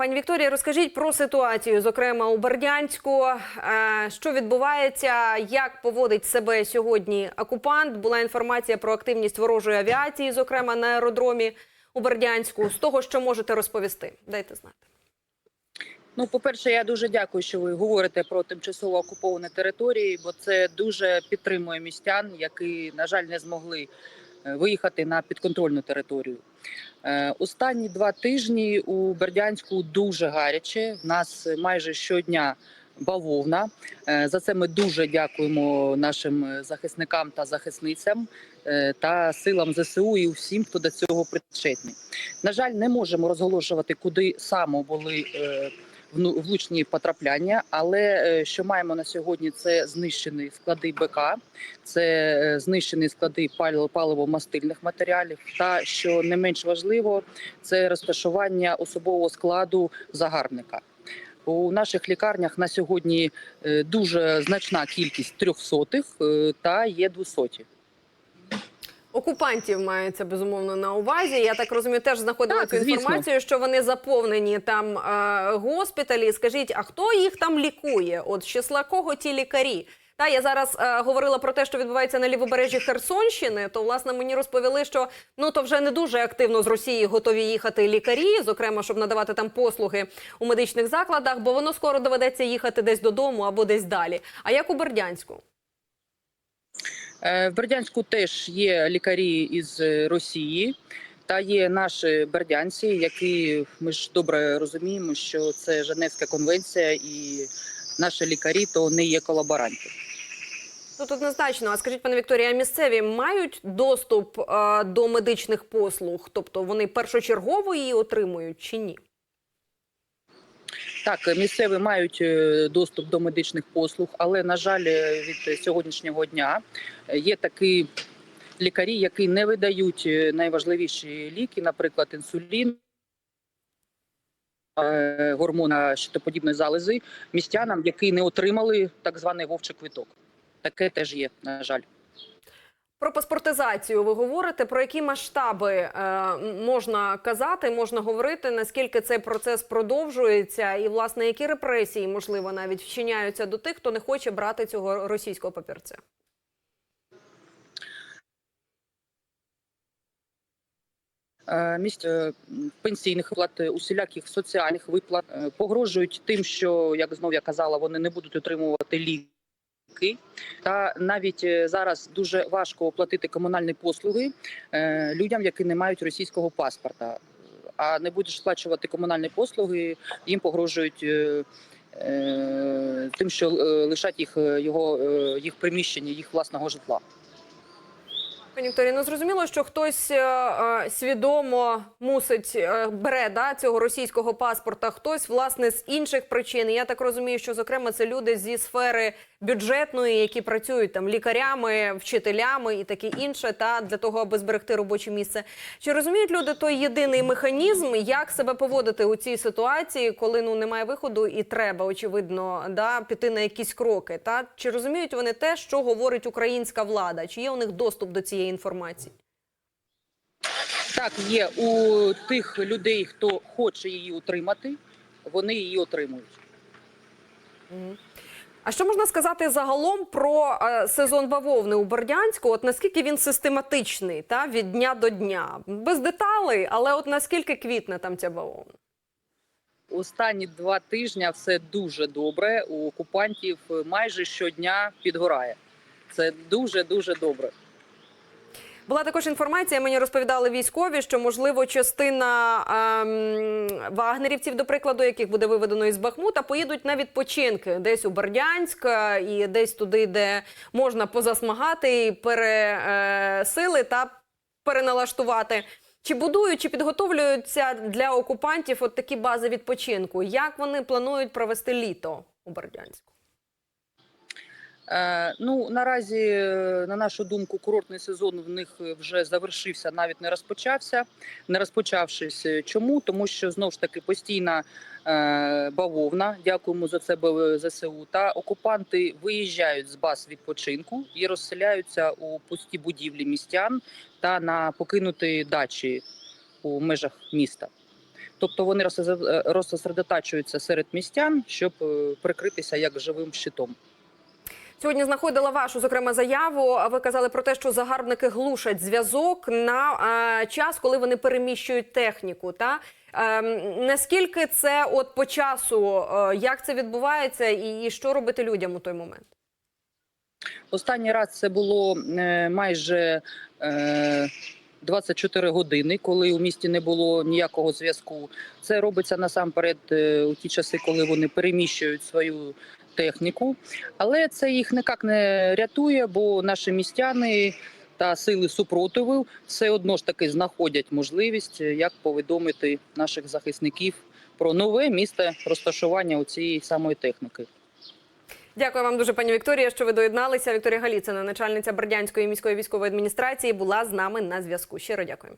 Пані Вікторія, розкажіть про ситуацію, зокрема у Бердянську. Е, Що відбувається, як поводить себе сьогодні окупант? Була інформація про активність ворожої авіації, зокрема на аеродромі у Бердянську. З того, що можете розповісти, дайте знати. Ну, по-перше, я дуже дякую, що ви говорите про тимчасово окуповані території, бо це дуже підтримує містян, які, на жаль, не змогли виїхати на підконтрольну територію. Е, Останні два тижні у Бердянську дуже гаряче. В нас майже щодня бавовна. Е, За це ми дуже дякуємо нашим захисникам та захисницям е, та силам ЗСУ і всім, хто до цього причетний. На жаль, не можемо розголошувати, куди саме були. Влучні потрапляння. Але е, що маємо на сьогодні, це знищені склади БК, це е, знищені склади палив- паливо-мастильних матеріалів. Та що не менш важливо, це розташування особового складу загарбника. У наших лікарнях на сьогодні е, дуже значна кількість трьохсотих та є двосоті. Окупантів мається безумовно на увазі. Я так розумію, теж знаходила Так, цю звісно. інформацію, що вони заповнені там е, госпіталі. Скажіть, а хто їх там лікує? От з числа кого ті лікарі? Та я зараз е, говорила про те, що відбувається на лівобережжі Херсонщини. То власне мені розповіли, що ну то вже не дуже активно з Росії готові їхати лікарі, зокрема, щоб надавати там послуги у медичних закладах, бо воно скоро доведеться їхати десь додому або десь далі. А як у Бердянську? Е, В Бердянську теж є лікарі із Росії. Та є наші бердянці, які ми ж добре розуміємо, що це Женевська конвенція, і наші лікарі то не є колаборанти. Тут однозначно. А скажіть, пане Вікторія, місцеві мають доступ е, до медичних послуг? Тобто вони першочергово її отримують чи ні? Так, місцеві мають е, доступ до медичних послуг, але на жаль, е, від сьогоднішнього дня е, є такі лікарі, які не видають найважливіші ліки, наприклад, інсулін. Гормона щитоподібної залози містянам, які не отримали так званий вовчий квиток. Таке теж є, на жаль. Про паспортизацію ви говорите. Про які масштаби е, можна казати, можна говорити, наскільки цей процес продовжується, і власне які репресії можливо навіть вчиняються до тих, хто не хоче брати цього російського папірця? Е, місць е, пенсійних виплат, е, усіляких соціальних виплат погрожують тим, що як знов я казала, вони не будуть отримувати ліки. Та навіть е, зараз дуже важко оплатити комунальні послуги е, людям, які не мають російського паспорта. А не будеш сплачувати комунальні послуги, їм погрожують. е, Тим, що лишать їх його їх приміщення, їх власного житла. Вікторія, ну зрозуміло, що хтось е, е, свідомо мусить е, бере да, цього російського паспорта, хтось власне з інших причин. Я так розумію, що зокрема це люди зі сфери бюджетної, які працюють там лікарями, вчителями і таке інше, та для того, аби зберегти робоче місце. Чи розуміють люди той єдиний механізм, як себе поводити у цій ситуації, коли ну немає виходу, і треба очевидно да піти на якісь кроки? Та чи розуміють вони те, що говорить українська влада? Чи є у них доступ до цієї інформації? Так, є у тих людей, хто хоче її отримати, вони її отримують. А що можна сказати загалом про е, сезон бавовни у Бердянську? От наскільки він систематичний, та від дня до дня, без деталей, але от наскільки квітне там ця бавовна? Останні два тижні все дуже добре. У окупантів майже щодня підгорає. Це дуже дуже добре. Була також інформація. Мені розповідали військові, що можливо частина ем, вагнерівців, до прикладу, яких буде виведено із Бахмута, поїдуть на відпочинки десь у Бердянськ е, і десь туди, де можна позасмагати і пересили та переналаштувати. Чи будують, чи підготовлюються для окупантів от такі бази відпочинку? Як вони планують провести літо у Бердянську? Е, ну наразі, е, на нашу думку, курортний сезон в них вже завершився, навіть не розпочався. Не розпочавшись, Е, чому? Тому що знов ж таки постійна е, бавовна. Дякуємо за це ЗСУ. Та окупанти виїжджають з баз відпочинку і розселяються у пусті будівлі містян та на покинуті дачі у межах міста. Тобто вони е, розсосредотачуються серед містян, щоб е, прикритися як живим щитом. Сьогодні знаходила вашу зокрема заяву. Ви казали про те, що загарбники глушать зв'язок на е, час, коли вони переміщують техніку. Та Ем, наскільки це от по часу, е, як це відбувається, і, і що робити людям у той момент? Останній раз це було е, майже е, 24 години, коли у місті не було ніякого зв'язку. Це робиться насамперед е, у ті часи, коли вони переміщують свою техніку. Але це їх ніяк не рятує, бо наші містяни та сили супротиву все одно ж таки знаходять можливість, е, як повідомити наших захисників про нове місце розташування у цієї самої техніки. Дякую вам дуже, пані Вікторія, що ви доєдналися. Вікторія Галіцина, начальниця Бердянської міської військової адміністрації, була з нами на зв'язку. Щиро дякую.